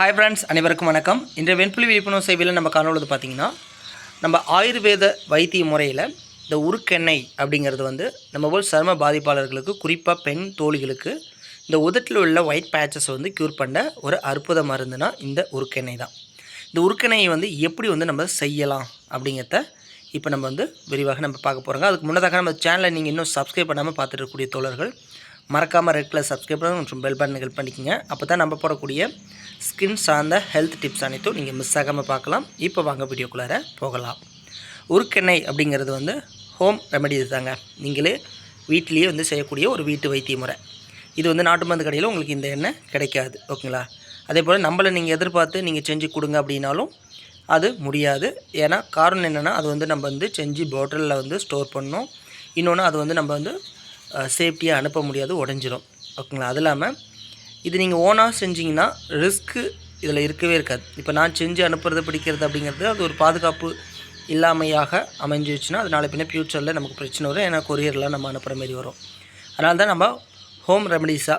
Hi friends அனைவருக்கும் வணக்கம். இன்றைய வெண்புலி விழிப்புணர்வு சேவையில் நம்ம காணொழுது பார்த்தீங்கன்னா நம்ம ஆயுர்வேத வைத்திய முறையில் இந்த உருக்கெண்ணெய் அப்படிங்கிறது வந்து நம்ம போல் சரும பாதிப்பாளர்களுக்கு குறிப்பாக பெண் தோழிகளுக்கு இந்த உதட்டில் உள்ள ஒயிட் பேச்சஸை வந்து க்யூர் பண்ண ஒரு அற்புத மருந்துனா இந்த உருக்கெண்ணெய் தான். இந்த உருக்கெண்ணெயை வந்து எப்படி வந்து நம்ம செய்யலாம் அப்படிங்கிறத இப்போ நம்ம வந்து விரிவாக நம்ம பார்க்க போகிறோங்க அதுக்கு முன்னதாக நம்ம சேனலை நீங்கள் இன்னும் சப்ஸ்கிரைப் பண்ணாமல் பார்த்துட்டு இருக்கக்கூடிய தோழர்கள் மறக்காமல் ரெட் கலர் சப்ஸ்கிரைப் மற்றும் பெல் பட்டன் ஹெல்ப் பண்ணிக்கங்க. அப்போ தான் நம்ம போடக்கூடிய ஸ்கின் சார்ந்த ஹெல்த் டிப்ஸ் அனைத்தும் நீங்கள் மிஸ் ஆகாமல் பார்க்கலாம். இப்போ வாங்க வீடியோக்குள்ளார போகலாம். உருக்கெண்ணெய் அப்படிங்கிறது வந்து ஹோம் ரெமெடிஸ் தாங்க. நீங்களே வீட்டிலேயே வந்து செய்யக்கூடிய ஒரு வீட்டு வைத்திய முறை. இது வந்து நாட்டு மருந்து கடையில் உங்களுக்கு இந்த எண்ணெய் கிடைக்காது. ஓகேங்களா? அதே போல் நம்மளை நீங்கள் எதிர்பார்த்து நீங்கள் செஞ்சு கொடுங்க அப்படின்னாலும் அது முடியாது. ஏன்னா காரணம் என்னென்னா அது வந்து நம்ம வந்து செஞ்சு பாட்டிலில் வந்து ஸ்டோர் பண்ணணும். இன்னொன்று அது வந்து நம்ம வந்து சேஃப்டியாக அனுப்ப முடியாது உடஞ்சிரும். ஓகேங்களா? அது இல்லாமல் இது நீங்கள் ஓனாக செஞ்சிங்கன்னா ரிஸ்க்கு இதில் இருக்கவே இருக்காது. இப்போ நான் செஞ்சு அனுப்புறது பிடிக்கிறது அப்படிங்கிறது அது ஒரு பாதுகாப்பு இல்லாமையாக அமைஞ்சிச்சுன்னா அது நாளை பின்ன ஃப்யூச்சரில் நமக்கு பிரச்சனை வரும். ஏன்னா கொரியரில் நம்ம அனுப்புகிற மாதிரி வரும். அதனால தான் நம்ம ஹோம் ரெமடிஸாக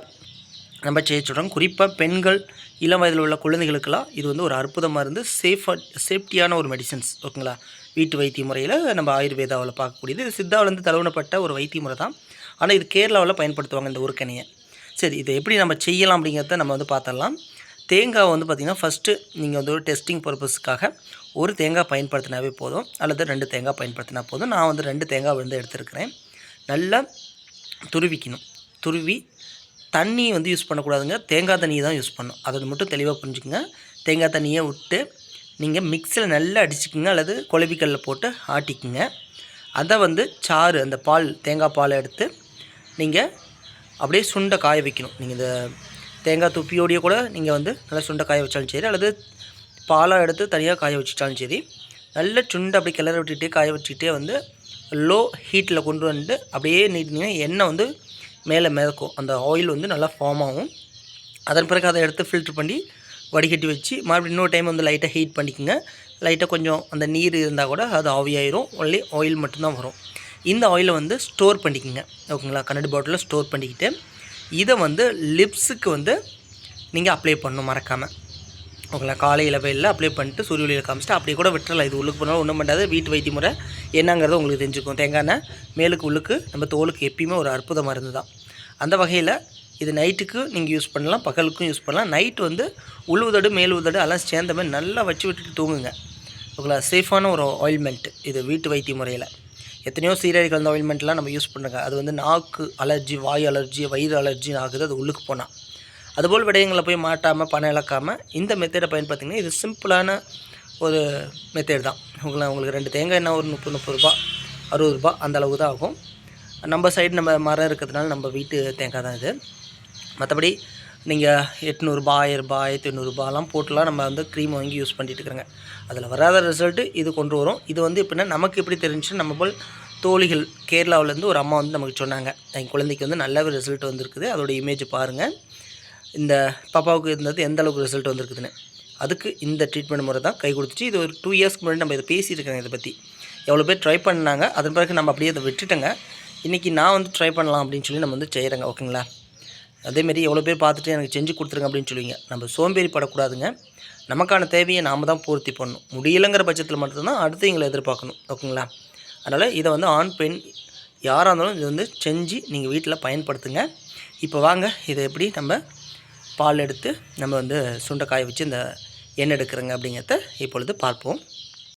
நம்ம செய்ய சொல்கிறோம் குறிப்பாக பெண்கள் இளம் வயதில் உள்ள குழந்தைகளுக்கெல்லாம் இது வந்து ஒரு அற்புதமாக இருந்து சேஃபாக சேஃப்டியான ஒரு மெடிசன்ஸ் ஓகேங்களா? வீட்டு வைத்திய முறையில் நம்ம ஆயுர்வேதாவில் பார்க்கக்கூடியது. இது சித்தாவிலேருந்து தழுவனப்பட்ட ஒரு வைத்திய முறை தான். ஆனால் இது கேரளாவில் பயன்படுத்துவாங்க இந்த ஊருக்கணையை சரி இதை எப்படி நம்ம செய்யலாம் அப்படிங்கிறத நம்ம வந்து பார்த்துடலாம். தேங்காய் வந்து பார்த்திங்கன்னா ஃபஸ்ட்டு நீங்கள் வந்து ஒரு டெஸ்டிங் பர்பஸ்க்காக ஒரு தேங்காய் பயன்படுத்தினாவே போதும். அல்லது ரெண்டு தேங்காய் பயன்படுத்தினா போதும். நான் வந்து ரெண்டு தேங்காய் வந்து எடுத்துருக்கிறேன். நல்லா துருவிக்கணும். துருவி தண்ணி வந்து யூஸ் பண்ணக்கூடாதுங்க. தேங்காய் தண்ணியை தான் யூஸ் பண்ணும் அதை மட்டும் தெளிவாக புரிஞ்சுக்கோங்க. தேங்காய் தண்ணியை விட்டு நீங்கள் மிக்சியில் நல்லா அடிச்சுக்குங்க. அல்லது குழவிக்கல்ல போட்டு ஆட்டிக்குங்க. அதை வந்து சாறு அந்த பால் தேங்காய் பாலை எடுத்து நீங்கள் அப்படியே சுண்டை காய வைக்கணும். நீங்கள் இந்த தேங்காய் துப்பியோடைய கூட நீங்கள் வந்து நல்லா சுண்டை காய வச்சாலும் சரி அல்லது பாலாக எடுத்து தனியாக காய வச்சுட்டாலும் சரி நல்ல சுண்டை அப்படி கிளற விட்டுட்டு காய வச்சுக்கிட்டே வந்து லோ ஹீட்டில் கொண்டு வந்துட்டு அப்படியே நீட்டினீங்கன்னா எண்ணெய் வந்து மேலே மிதக்கும். அந்த ஆயில் வந்து நல்லா ஃபார்ம் ஆகும். அதன் பிறகு அதை எடுத்து ஃபில்ட்ரு பண்ணி வடிகட்டி வச்சு மறுபடியும் இன்னொரு டைம் வந்து லைட்டாக ஹீட் பண்ணிக்கோங்க. லைட்டாக கொஞ்சம் அந்த நீர் இருந்தால் கூட அது ஆவியாயிரும் ஒன்லி ஆயில் மட்டும்தான் வரும். இந்த ஆயிலை வந்து ஸ்டோர் பண்ணிக்கோங்க. ஓகேங்களா? கண்ணாடி பாட்டிலில் ஸ்டோர் பண்ணிக்கிட்டு இதை வந்து லிப்ஸுக்கு வந்து நீங்கள் அப்ளை பண்ணணும் மறக்காமல் ஓகேங்களா? காலையில் வெயிலில் அப்ளை பண்ணிட்டு சூரிய ஒளியில் காமிச்சிட்டு அப்படியே கூட விட்டுறலாம். இது உள்ளுக்கு போனாலும் ஒன்றும் பண்ணாது. வீட்டு வைத்திய முறை என்னங்கிறது உங்களுக்கு தெரிஞ்சுக்கும். தேங்காய் எண்ணெய் மேலுக்கு உள்ளுக்கு நம்ம தோலுக்கு எப்பயுமே ஒரு அற்புத மருந்து தான். அந்த வகையில் இது நைட்டுக்கு நீங்கள் யூஸ் பண்ணலாம் பகலுக்கும் யூஸ் பண்ணலாம். நைட் வந்து உள் உதடு மேல் உதடு எல்லாம் சேர்ந்த மாதிரி நல்லா வச்சு விட்டுட்டு தூங்குங்க. ஓகேங்களா? சேஃபான ஒரு ஆயில்மெண்ட் இது வீட்டு வைத்திய முறையில். எத்தனையோ சீரழிகள் இந்த ஆயில்மெண்ட்லாம் நம்ம யூஸ் பண்ணுறாங்க அது வந்து நாக்கு அலர்ஜி வாய் அலர்ஜி வயிறு அலர்ஜி ஆகுது. அது உள்ளுக்கு போனால் அதுபோல் விடயங்களை போய் மாட்டாமல் பணம் இழக்காமல் இந்த மெத்தேடை பயன்படுத்திங்கன்னா இது சிம்பிளான ஒரு மெத்தேட் தான். உங்களை உங்களுக்கு ரெண்டு தேங்காய் எண்ணெய் ஒரு முப்பது முப்பது ரூபா அறுபது ரூபா அந்த அளவு தான் ஆகும். நம்ம சைடு நம்ம மரம் இருக்கிறதுனால நம்ம வீட்டு தேங்காய் தான் இது. மற்றபடி நீங்கள் எட்நூறுபா ஆயிரரூபா ஆயிரத்தி எண்ணூறுபாலாம் போட்டுலாம் நம்ம வந்து க்ரீம் வாங்கி யூஸ் பண்ணிகிட்டு இருக்கிறோங்க அதில் வராத ரிசல்ட்டு இது கொண்டு வரும். இது வந்து எப்படின்னா நமக்கு எப்படி தெரிஞ்சு நம்ம போல் தோழிகள் கேரளாவிலேருந்து ஒரு அம்மா வந்து நமக்கு சொன்னாங்க. என் குழந்தைக்கு வந்து நல்ல ரிசல்ட் வந்திருக்குது. அதோட இமேஜ் பாருங்கள் இந்த பாப்பாவுக்கு இருந்தது எந்த அளவுக்கு ரிசல்ட் வந்திருக்குதுன்னு. அதுக்கு இந்த ட்ரீட்மெண்ட் முறை தான் கை கொடுத்துச்சு. இது ஒரு டூ இயர்ஸ்க்கு முன்னாடி நம்ம இதை பேசியிருக்காங்க இதை பற்றி எவ்வளோ பேர் ட்ரை பண்ணாங்க. அதன் பிறகு நம்ம அப்படியே அதை விட்டுட்டோங்க. இன்றைக்கி நான் வந்து ட்ரை பண்ணலாம் அப்படின்னு சொல்லி நம்ம வந்து செய்கிறேங்க ஓகேங்களா? அதேமாரி எவ்வளோ பேர் பார்த்துட்டு எனக்கு செஞ்சு கொடுத்துருங்க அப்படின்னு சொல்லுவீங்க. நம்ம சோம்பேறி படக்கூடாதுங்க நமக்கான தேவையை நாம் தான் பூர்த்தி பண்ணணும். முடியலைங்கிற பட்சத்தில் மட்டும்தான் அடுத்து எங்களை எதிர்பார்க்கணும். ஓகேங்களா? அதனால் இதை வந்து ஆண் பெண் யாராக இருந்தாலும் இது வந்து செஞ்சு நீங்கள் வீட்டில் பயன்படுத்துங்க. இப்போ வாங்க இதை எப்படி நம்ம பால் எடுத்து நம்ம வந்து சுண்டை காய வச்சு இந்த எண்ணெய் எடுக்கிறோங்க அப்படிங்கிறத இப்பொழுது பார்ப்போம்.